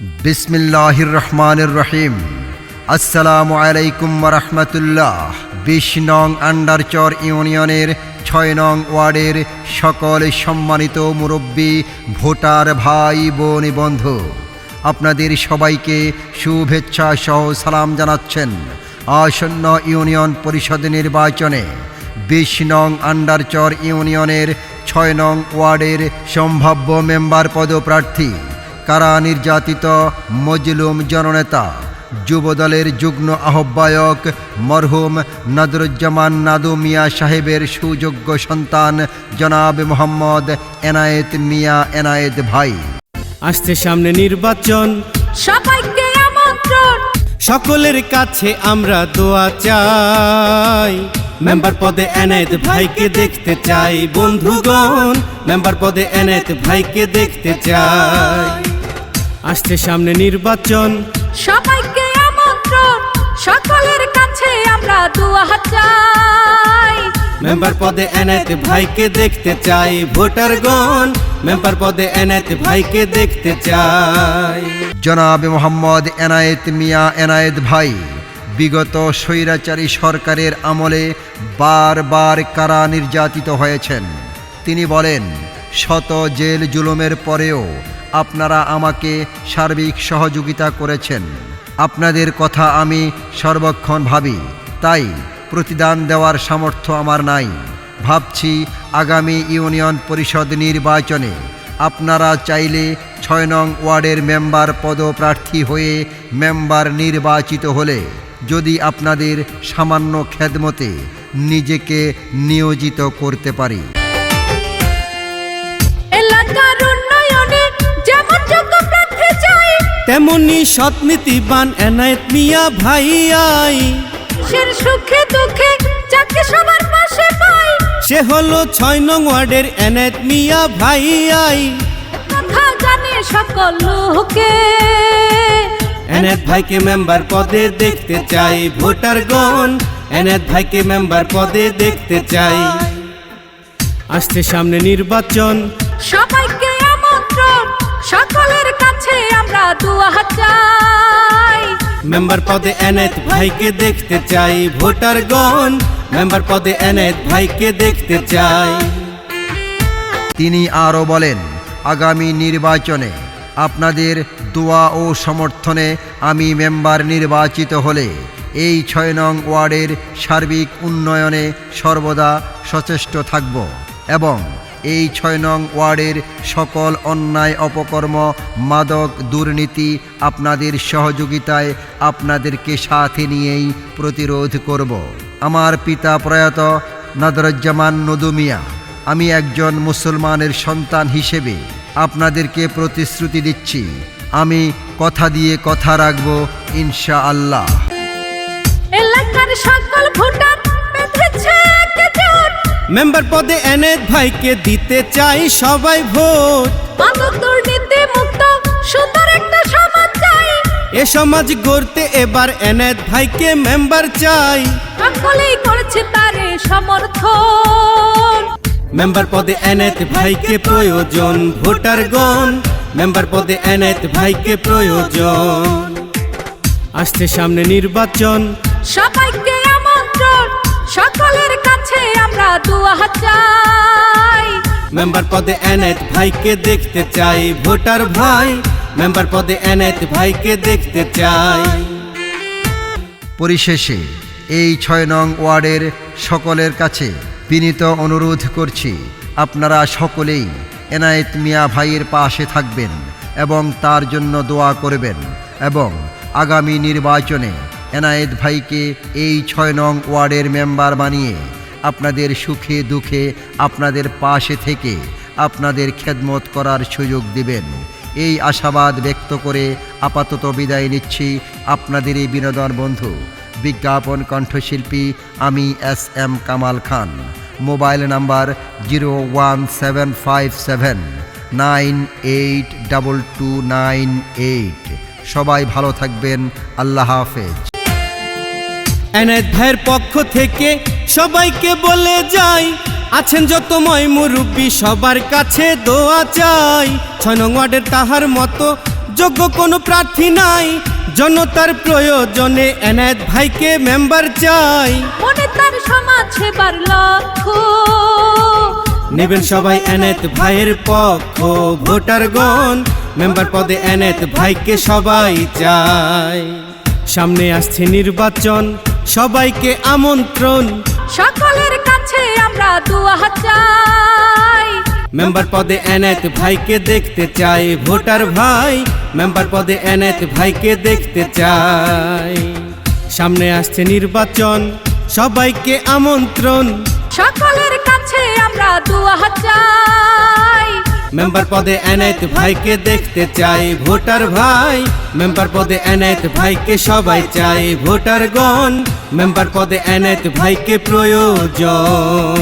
বিসমিল্লাহির রহমানির রহিম আসসালামু আলাইকুম রহমতুল্লাহ বিশ নং আন্ডারচর ইউনিয়নের ছয় নং ওয়ার্ডের সকল সম্মানিত মুরব্বী, ভোটার ভাই, বোন, বন্ধু, আপনাদের সবাইকে শুভেচ্ছা সহ সালাম জানাচ্ছেন। আসন্ন ইউনিয়ন পরিষদ নির্বাচনে বিশ নং আন্ডারচর ইউনিয়নের ছয় নং ওয়ার্ডের সম্ভাব্য মেম্বার পদপ্রার্থী কারা নির্যাতিত মজলুম জননেতা? যুবদলের যুগ্ম আহ্বায়ক মরহুম নাদরুজ্জামান নাদু মিয়া সাহেবের সুযোগ্য সন্তান জনাব মোহাম্মদ এনায়েত মিয়া এনায়েত ভাই। আসছে সামনে নির্বাচন। সবাইকে আমন্ত্রণ। সকলের কাছে আমরা দোয়া চাই। মেম্বার পদে এনায়েত ভাইকে দেখতে চাই বন্ধুগণ। মেম্বার পদে এনায়েত ভাইকে দেখতে চাই। আসছে সামনে নির্বাচন। সবাইকে আমন্ত্রণ সকলের কাছে আমরা দোয়া চাই। মেম্বার পদে এনায়েত ভাইকে দেখতে চাই ভোটারগণ মেম্বার পদে এনায়েত ভাইকে দেখতে চাই। জনাব মোহাম্মদ এনায়েত মিয়া এনায়েত ভাই বিগত স্বৈরাচারী সরকারের আমলে বারবার কারা নির্যাতিত হয়েছেন? তিনি বলেন শত জেল জুলুমের পরেও আপনারা আমাকে সার্বিক সহযোগিতা করেছেন। আপনাদের কথা আমি সর্বক্ষণ ভাবি। তাই প্রতিদান দেওয়ার সামর্থ্য আমার নাই। ভাবছি আগামী ইউনিয়ন পরিষদ নির্বাচনে আপনারা চাইলে ছয় নং ওয়ার্ডের মেম্বার পদপ্রার্থী হয়ে মেম্বার নির্বাচিত হলে যদি আপনাদের সামান্য খেদমতে নিজেকে নিয়োজিত করতে পারি। তেমনি সৎনীতিবান এনায়েত মিয়া ভাই আই। সের সুখে দুঃখে যাকে সবার পাশে পাই। সে হলো ছয় নং ওয়ার্ডের এনায়েত মিয়া ভাই আই। কথা জানে সকল লোকে। এনায়েত ভাইকে মেম্বার পদে দেখতে চাই ভোটার ভোটারগণ এনায়েত ভাইকে মেম্বার পদে দেখতে চাই। আসছে সামনে নির্বাচন। সবাইকে আমন্ত্রণ সকলের দোয়া চাই। মেম্বার পদে এনায়েত ভাইকে দেখতে চাই ভোটারগণ মেম্বার পদে এনায়েত ভাইকে দেখতে চাই। তিনি আরও বলেন আগামী নির্বাচনে আপনাদের দোয়া ও সমর্থনে আমি মেম্বার নির্বাচিত হলে এই ছয় নং ওয়ার্ডের সার্বিক উন্নয়নে সর্বদা সচেষ্ট থাকব এবং এই ছয় নং ওয়ার্ডের সকল অন্যায় অপকর্ম, মাদক, দুর্নীতি আপনাদের সহযোগিতায় আপনাদেরকে সাথে নিয়েই প্রতিরোধ করব। আমার পিতা প্রয়াত নাদরুজ্জামান নদুমিয়া, আমি একজন মুসলমানের সন্তান হিসেবে আপনাদেরকে প্রতিশ্রুতি দিচ্ছি। আমি কথা দিয়ে কথা রাখব ইনশা আল্লাহ এলাকার সকল মেম্বার পদে এনায়েত ভাইকে দিতে চাই সবাই ভোট। দুর্নীতি মুক্ত সুন্দর একটা সমাজ চাই। এ সমাজ গড়তে এবার এনায়েত ভাইকে মেম্বার চাই। সকলেই করেছে তারে সমর্থন। মেম্বার পদে এনায়েত ভাইকে প্রয়োজন ভোটারগণ মেম্বার পদে এনায়েত ভাইকে প্রয়োজন। আসছে সামনে নির্বাচন। সবাইকে আমন্ত্রণ সকলের কাছে চাই। মেম্বার পদে এনায়েত ভাইকে দেখতে চাই ভোটার ভাই। মেম্বার পদে এনায়েত ভাইকে দেখতে চাই। পরিশেষে এই ছয় নং ওয়ার্ডের সকলের কাছে বিনীত অনুরোধ করছি আপনারা সকলেই এনায়েত মিয়া ভাইয়ের পাশে থাকবেন এবং তার জন্য দোয়া করবেন এবং আগামী নির্বাচনে এনায়েত ভাইকে এই ছয় নং ওয়ার্ডের মেম্বার বানিয়ে আপনাদের সুখে দুঃখে আপনাদের পাশে থেকে আপনাদের খেদমত করার সুযোগ দিবেন। এই আশাবাদ ব্যক্ত করে আপাতত বিদায় নিচ্ছি আপনাদের এই বিনোদন বন্ধু। বিজ্ঞাপন কণ্ঠশিল্পী আমি S M Kamal Khan. Mobile number zero one seven five seven nine eight double two nine eight. সবাই ভালো থাকবেন। আল্লাহ হাফেজ। এনায়েত ভাইয়ের পক্ষ থেকে সবাইকে বলে যাই আছেন যত ময় মুরব্বী সবার কাছে দোয়া চাই। ছয় নং ওয়ার্ডের তাহার মতো যোগ্য কোনো প্রার্থী নাই। জনতার প্রয়োজনে এনায়েত ভাইকে মেম্বার চাই। মনে তার সমাজ সেবার লক্ষ্য। নেবেন সবাই এনায়েত ভাইয়ের পক্ষ ভোটারগণ মেম্বার পদে এনায়েত ভাইকে সবাই চায় সামনে আসছে নির্বাচন সবাইকে আমন্ত্রণ। সকলের কাছে আমরা দোয়া চাই। মেম্বার পদে এনায়েত ভাইকে দেখতে চাই ভোটার ভাই। মেম্বার পদে এনায়েত ভাইকে দেখতে চাই। সামনে আসছে নির্বাচন সবাইকে আমন্ত্রণ। সকলের কাছে আমরা দোয়া চাই। মেম্বার পদে এনায়েত ভাইকে দেখতে চাই, ভোটার ভাই। মেম্বার পদে এনায়েত ভাইকে সবাই চাই, ভোটারগণ। মেম্বার পদে এনায়েত ভাইকে প্রয়োজন।